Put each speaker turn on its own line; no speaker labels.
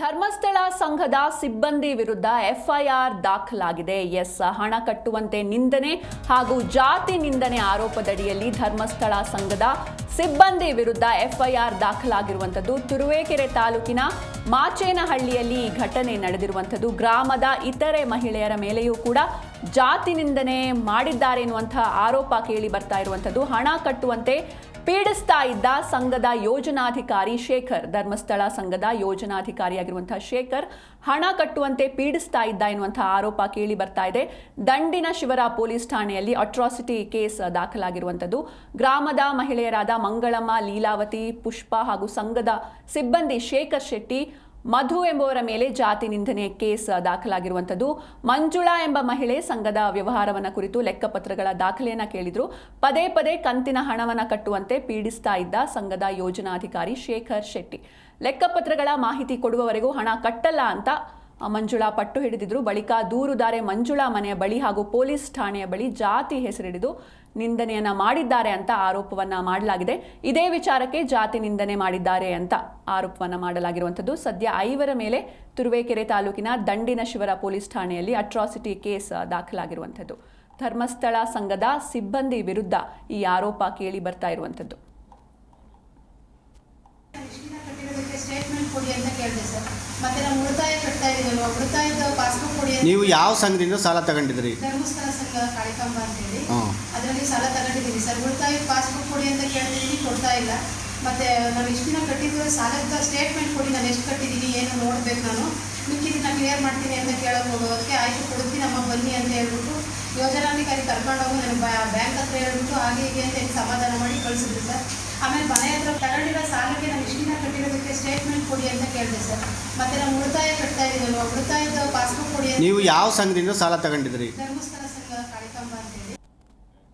ಧರ್ಮಸ್ಥಳ ಸಂಘದ ಸಿಬ್ಬಂದಿ ವಿರುದ್ಧ ಎಫ್ಐಆರ್ ದಾಖಲಾಗಿದೆ. ಎಸ್, ಹಣ ಕಟ್ಟುವಂತೆ ನಿಂದನೆ ಹಾಗೂ ಜಾತಿ ನಿಂದನೆ ಆರೋಪದಡಿಯಲ್ಲಿ ಧರ್ಮಸ್ಥಳ ಸಂಘದ ಸಿಬ್ಬಂದಿ ವಿರುದ್ಧ ಎಫ್ಐಆರ್ ದಾಖಲಾಗಿರುವಂಥದ್ದು. ತುರುವೇಕೆರೆ ತಾಲೂಕಿನ ಮಾಚೇನಹಳ್ಳಿಯಲ್ಲಿ ಈ ಘಟನೆ ನಡೆದಿರುವಂಥದ್ದು. ಗ್ರಾಮದ ಇತರೆ ಮಹಿಳೆಯರ ಮೇಲೆಯೂ ಕೂಡ ಜಾತಿ ನಿಂದನೆ ಮಾಡಿದ್ದಾರೆ ಎನ್ನುವಂತಹ ಆರೋಪ ಕೇಳಿ ಬರ್ತಾ ಇರುವಂಥದ್ದು. ಹಣ ಕಟ್ಟುವಂತೆ ಪೀಡಿಸ್ತಾ ಇದ್ದ ಸಂಘದ ಯೋಜನಾಧಿಕಾರಿ ಶೇಖರ್, ಧರ್ಮಸ್ಥಳ ಸಂಘದ ಯೋಜನಾಧಿಕಾರಿಯಾಗಿರುವಂತಹ ಶೇಖರ್ ಹಣ ಕಟ್ಟುವಂತೆ ಪೀಡಿಸ್ತಾ ಇದ್ದ ಎನ್ನುವಂತಹ ಆರೋಪ ಕೇಳಿ ಬರ್ತಾ ಇದೆ. ದಂಡಿನ ಶಿವರ ಪೊಲೀಸ್ ಠಾಣೆಯಲ್ಲಿ ಅಟ್ರಾಸಿಟಿ ಕೇಸ್ ದಾಖಲಾಗಿರುವಂಥದ್ದು. ಗ್ರಾಮದ ಮಹಿಳೆಯರಾದ ಮಂಗಳಮ್ಮ, ಲೀಲಾವತಿ, ಪುಷ್ಪ ಹಾಗೂ ಸಂಘದ ಸಿಬ್ಬಂದಿ ಶೇಖರ್ ಶೆಟ್ಟಿ ಮಧು ಎಂಬುವರ ಮೇಲೆ ಜಾತಿ ನಿಂದನೆ ಕೇಸ್ ದಾಖಲಾಗಿರುವಂಥದ್ದು. ಮಂಜುಳಾ ಎಂಬ ಮಹಿಳೆ ಸಂಘದ ವ್ಯವಹಾರವನ್ನ ಕುರಿತು ಲೆಕ್ಕಪತ್ರಗಳ ದಾಖಲೆಯನ್ನ ಕೇಳಿದ್ರು. ಪದೇ ಪದೇ ಕಂತಿನ ಹಣವನ್ನ ಕಟ್ಟುವಂತೆ ಪೀಡಿಸ್ತಾ ಇದ್ದ ಸಂಘದ ಯೋಜನಾಧಿಕಾರಿ ಶೇಖರ್ ಶೆಟ್ಟಿ. ಲೆಕ್ಕಪತ್ರಗಳ ಮಾಹಿತಿ ಕೊಡುವವರೆಗೂ ಹಣ ಕಟ್ಟಲ್ಲ ಅಂತ ಮಂಜುಳಾ ಪಟ್ಟು ಹಿಡಿದಿದ್ರು. ಬಳಿಕ ದೂರುದಾರೆ ಮಂಜುಳಾ ಮನೆಯ ಬಳಿ ಹಾಗೂ ಪೊಲೀಸ್ ಠಾಣೆಯ ಬಳಿ ಜಾತಿ ಹೆಸರಿಡಿದು ನಿಂದನೆಯನ್ನ ಮಾಡಿದ್ದಾರೆ ಅಂತ ಆರೋಪವನ್ನ ಮಾಡಲಾಗಿದೆ. ಇದೇ ವಿಚಾರಕ್ಕೆ ಜಾತಿ ನಿಂದನೆ ಮಾಡಿದ್ದಾರೆ ಅಂತ ಆರೋಪವನ್ನ ಮಾಡಲಾಗಿರುವಂಥದ್ದು. ಸದ್ಯ ಐವರ ಮೇಲೆ ತುರುವೇಕೆರೆ ತಾಲೂಕಿನ ದಂಡಿನ ಶಿವರ ಪೊಲೀಸ್ ಠಾಣೆಯಲ್ಲಿ ಅಟ್ರಾಸಿಟಿ ಕೇಸ್ ದಾಖಲಾಗಿರುವಂಥದ್ದು. ಧರ್ಮಸ್ಥಳ ಸಂಘದ ಸಿಬ್ಬಂದಿ ವಿರುದ್ಧ ಈ ಆರೋಪ ಕೇಳಿ ಬರ್ತಾ ಇರುವಂಥದ್ದು.
ಕೊಡಿ ಅಂತ ಕೇಳಿದೆ ಸರ್. ಮತ್ತೆ ನಾವು ಉಳಿತಾಯ ಕಟ್ತಾ ಇದೀವಲ್ವಾ ಉಳಿತಾಯದ ಪಾಸ್ಬುಕ್ ಕೊಡಿ ಅಂತ
ನೀವು ಯಾವ ಸಂಘದಿಂದ ಸಾಲ ತಗೊಂಡಿದ್ರಿ
ಧರ್ಮಸ್ಥಳ ಸಂಘ ಕಾಳಿಕಾಂಬ ಅಂತ
ಹೇಳಿ.
ಅದರಲ್ಲಿ ಸಾಲ ತಗೊಂಡಿದ್ದೀನಿ ಸರ್. ಉಳಿತಾಯದ ಪಾಸ್ಬುಕ್ ಕೊಡಿ ಅಂತ ಕೇಳ್ತಿದ್ದೀನಿ ಕೊಡ್ತಾ ಇಲ್ಲ. ಮತ್ತೆ ನಾನು ಇಷ್ಟು ದಿನ ಕಟ್ಟಿದ್ರೆ ಸಾಲದ ಸ್ಟೇಟ್ಮೆಂಟ್ ಕೊಡಿ ನಾನು ಎಷ್ಟು ಕಟ್ಟಿದ್ದೀನಿ ಏನು ನೋಡ್ಬೇಕು ನಾನು. ಮಿಕ್ಕಿದ್ದನ್ನ ಕ್ಲಿಯರ್ ಮಾಡ್ತೀನಿ ಅಂತ ಕೇಳೋಕೆ ಹೋಗೋದಕ್ಕೆ ಆಯ್ತು ಕೊಡ್ತೀನಿ ನಮ್ಮ ಬನ್ನಿ ಅಂತ ಹೇಳ್ಬಿಟ್ಟು ಯೋಜನಾಧಿಕಾರಿ ಕರ್ಕೊಂಡೋಗಿ ನಾನು ಬ್ಯಾಂಕ್ ಹತ್ರ ಹೇಳ್ಬಿಟ್ಟು ಹಾಗೆ ಹೀಗೆ ಅಂತ ಹೇಳಿ ಸಮಾಧಾನ ಮಾಡಿ ಕಳಿಸಿದ್ರು ಸರ್. ಆಮೇಲೆ ಮನೆ ಹತ್ರ ತಗೊಂಡಿರೋ ಸಾಲಕ್ಕೆ ನಾನು ಇಷ್ಟು ದಿನ ಕಟ್ಟಿರೋದಕ್ಕೆ ಸ್ಟೇಟ್ಮೆಂಟ್ ಕೊಡಿ ಅಂತ ಕೇಳಿದೆ ಸರ್. ಮತ್ತೆ ನಾವು ಉಳಿತಾಯ ಕಟ್ತಾ ಇದೀವಲ್ವಾ ಉಳಿತಾಯದ ಪಾಸ್ಬುಕ್ ಕೊಡಿ
ನೀವು ಯಾವ ಸಂಘದಿಂದ ಸಾಲ ತಗೊಂಡಿದ್ರಿ?
ಧರ್ಮಸ್ಥಳ